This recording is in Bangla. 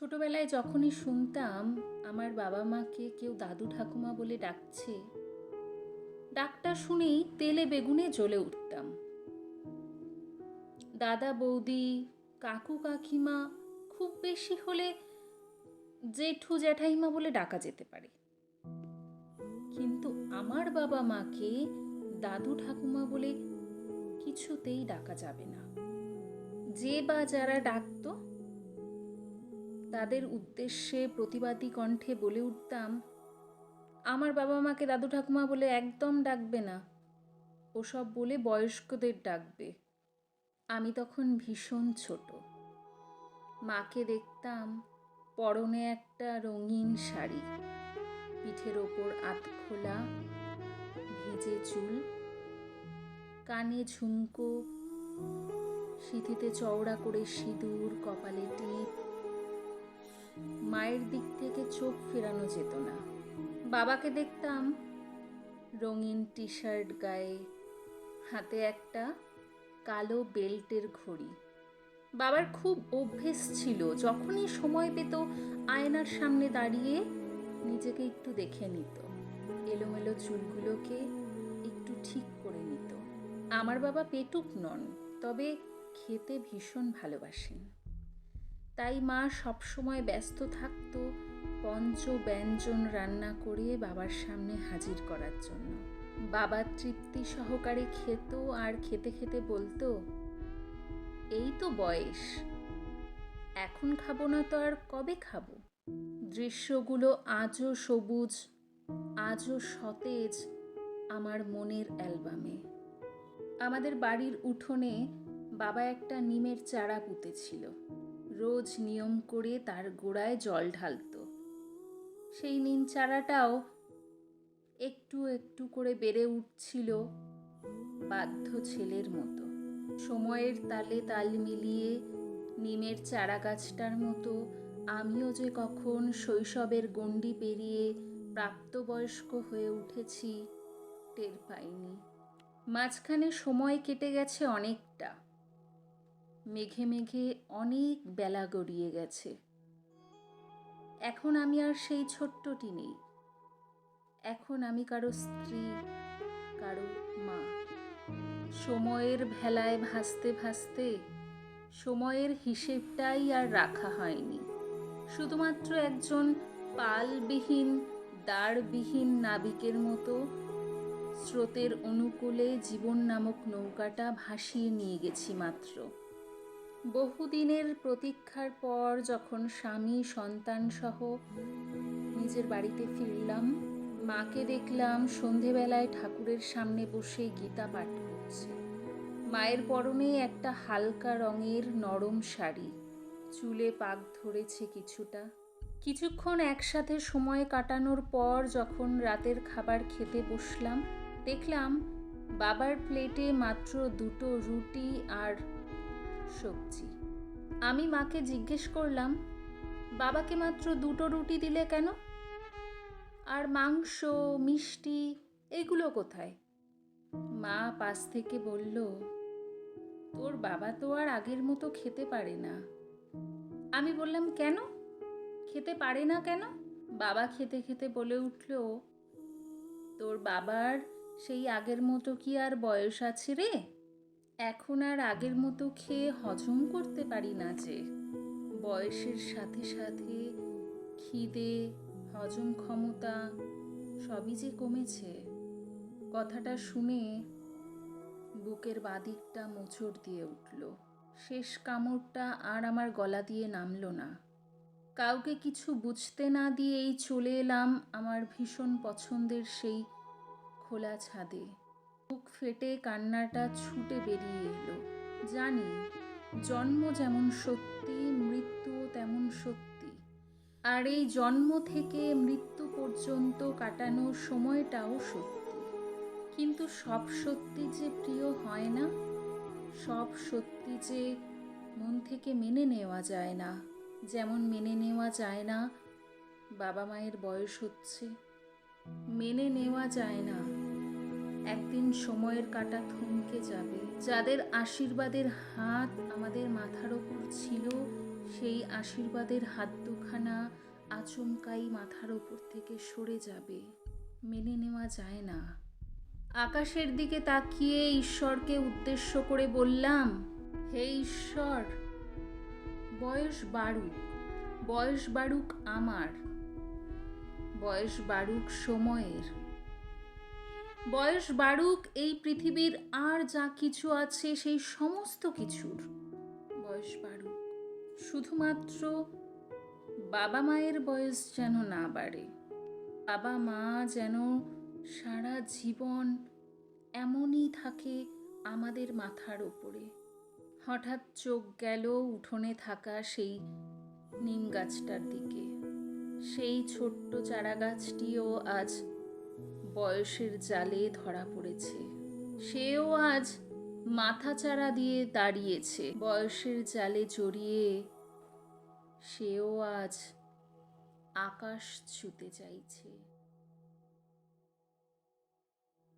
ছোটবেলায় যখনই শুনতাম, আমার বাবা মাকে কেউ দাদু ঠাকুমা বলে ডাকছে, ডাকটা শুনেই তেলে বেগুনে জ্বলে উঠতাম। দাদা, বৌদি, কাকু, কাকিমা খুব বেশি হলে জেঠু, জ্যাঠাইমা বলে ডাকা যেতে পারে। কিন্তু আমার বাবা মাকে দাদু ঠাকুমা বলে কিছুতেই ডাকা যাবে না। যে বা যারা ডাকতো তাদের উদ্দেশ্যে প্রতিবাদী কণ্ঠে বলে উঠতাম, আমার বাবা মাকে দাদু ঠাকুমা বলে একদম ডাকবে না। ওসব বলে বয়স্কদের ডাকবে। আমি তখন ভীষণ ছোট। মাকে দেখতাম পরনে একটা রঙিন শাড়ি, পিঠের ওপর আতখোলা ভিজে চুল, কানে ঝুমকো, সিঁথিতে চওড়া করে সিঁদুর, কপালে টিপ মায়ের দিক থেকে চোখ ফেরানো যেত না। বাবাকে দেখতাম রঙিন টি শার্ট গায়ে, হাতে একটা কালো বেল্টের ঘড়ি। বাবার খুব অভ্যেস ছিল, যখনই সময় পেত আয়নার সামনে দাঁড়িয়ে নিজেকে একটু দেখে নিত। এলোমেলো চুলগুলোকে একটু ঠিক করে নিত। আমার বাবা পেটুক নন, তবে খেতে ভীষণ ভালোবাসেন। তাই মা সবসময় ব্যস্ত থাকত পঞ্চ ব্যঞ্জন রান্না করে বাবার সামনে হাজির করার জন্য। বাবা তৃপ্তি সহকারে খেত আর খেতে খেতে বলতো, এই তো বয়স, এখন খাব না তো আর কবে খাব? দৃশ্যগুলো আজও সবুজ, আজও সতেজ আমার মনের অ্যালবামে। আমাদের বাড়ির উঠোনে বাবা একটা নিমের চারা পুঁতেছিল। রোজ নিয়ম করে তার গোড়ায় জল ঢালতো। সেই নিম চারাটাও একটু একটু করে বেড়ে উঠছিল বাধ্য ছেলের মতো। সময়ের তালে তাল মিলিয়ে নিমের চারা গাছটার মতো আমিও যে কখন শৈশবের গণ্ডি পেরিয়ে প্রাপ্তবয়স্ক হয়ে উঠেছি, টের পাইনি। মাঝখানে সময় কেটে গেছে অনেকটা। মেঘে মেঘে অনেক বেলা গড়িয়ে গেছে। এখন আমি আর সেই ছোট্টটি নেই। এখন আমি কারও স্ত্রী, কারও মা। সময়ের ভেলায় ভাসতে ভাসতে সময়ের হিসেবটাই আর রাখা হয়নি। শুধুমাত্র একজন পালবিহীন দাঁড়বিহীন নাবিকের মতো স্রোতের অনুকূলে জীবন নামক নৌকাটা ভাসিয়ে নিয়ে গেছি মাত্র। বহুদিনের প্রতীক্ষার পর যখন স্বামী সন্তান সহ নিজের বাড়িতে ফিরলাম, মাকে দেখলাম সন্ধেবেলায় ঠাকুরের সামনে বসে গীতা পাঠ করছে। মায়ের পরনে একটা হালকা রঙের নরম শাড়ি। চুলে পাক ধরেছে কিছুটা। কিছুক্ষণ একসাথে সময় কাটানোর পর যখন রাতের খাবার খেতে বসলাম, দেখলাম বাবার প্লেটে মাত্র দুটো রুটি আর সবজি। আমি মাকে জিজ্ঞেস করলাম, বাবাকে মাত্র দুটো রুটি দিলে কেন? আর মাংস, মিষ্টি, এগুলো কোথায়? মা পাশ থেকে বলল, তোর বাবা তো আর আগের মতো খেতে পারে না। আমি বললাম, কেন? খেতে পারে না কেন? বাবা খেতে খেতে বলে উঠল, তোর বাবার সেই আগের মতো কি আর বয়স আছে রে? এখন আর আগের মতো খেয়ে হজম করতে পারি না যে। বয়সের সাথে সাথে খিদে, হজম ক্ষমতা সবই যে কমেছে। কথাটা শুনে বুকের বাদিকটা মোচড় দিয়ে উঠল। শেষ কামড়টা আর আমার গলা দিয়ে নামলো না। কাউকে কিছু বুঝতে না দিয়েই চলে এলাম আমার ভীষণ পছন্দের সেই খোলা ছাদে। বুক ফেটে কান্নাটা ছুটে বেরিয়ে এলো। জানি, জন্ম যেমন সত্যি, মৃত্যুও তেমন সত্যি। আর এই জন্ম থেকে মৃত্যু পর্যন্ত কাটানোর সময়টাও সত্যি। কিন্তু সব সত্যি যে প্রিয় হয় না, সব সত্যি যে মন থেকে মেনে নেওয়া যায় না, যেমন মেনে নেওয়া যায় না বাবা মায়ের বয়স হচ্ছে। মেনে নেওয়া যায় না একদিন সময়ের কাটা থমকে যাবে। যাদের আশীর্বাদের হাত আমাদের মাথার ওপর ছিল, সেই আশীর্বাদের হাত দুখানা আচমকাই মাথার ওপর থেকে সরে যাবে। মেনে নেওয়া যায় না। আকাশের দিকে তাকিয়ে ঈশ্বরকে উদ্দেশ্য করে বললাম, হে ঈশ্বর, বয়স বাড়ুক বয়স বাড়ুক আমার, বয়স বাড়ুক সময়ের। বয়স বাড়ুক, এই পৃথিবীর আর যা কিছু আছে, সেই সমস্ত কিছুর বয়স বাড়ুক। শুধুমাত্র বাবা মায়ের বয়স যেন না বাড়ে, বাবা মা যেন সারা জীবন এমনই থাকে আমাদের মাথার ওপরে হঠাৎ চোখ গেল উঠোনে থাকা সেই নিম গাছটার দিকে। সেই ছোট্ট চারা গাছটিও আজ বয়সের জালে ধরা পড়েছে। সেও আজ মাথা চারা দিয়ে দাঁড়িয়েছে। বয়সের জালে জড়িয়ে সেও আজ আকাশ ছুতে চাইছে।